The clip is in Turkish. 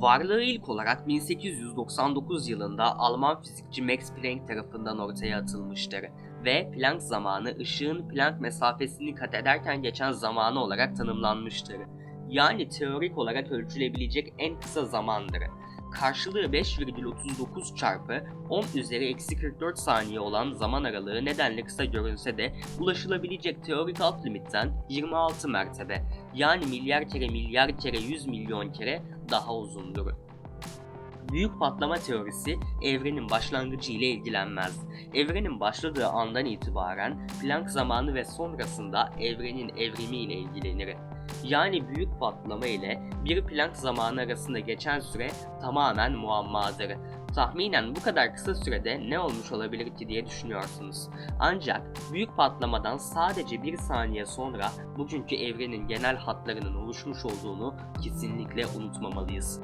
Varlığı ilk olarak 1899 yılında Alman fizikçi Max Planck tarafından ortaya atılmıştır ve Planck zamanı ışığın Planck mesafesini kat ederken geçen zamanı olarak tanımlanmıştır. Yani teorik olarak ölçülebilecek en kısa zamandır. Karşılığı 5,39 çarpı 10 üzeri eksi 44 saniye olan zaman aralığı nedenle kısa görünse de ulaşılabilecek teorik alt limitten 26 mertebe yani milyar kere milyar kere 100 milyon kere daha uzundur. Büyük patlama teorisi evrenin başlangıcı ile ilgilenmez. Evrenin başladığı andan itibaren Planck zamanı ve sonrasında evrenin evrimi ile ilgilenir. Yani büyük patlama ile bir Planck zamanı arasında geçen süre tamamen muammadır. Tahminen bu kadar kısa sürede ne olmuş olabilir ki diye düşünüyorsunuz. Ancak büyük patlamadan sadece bir saniye sonra bugünkü evrenin genel hatlarının oluşmuş olduğunu kesinlikle unutmamalıyız.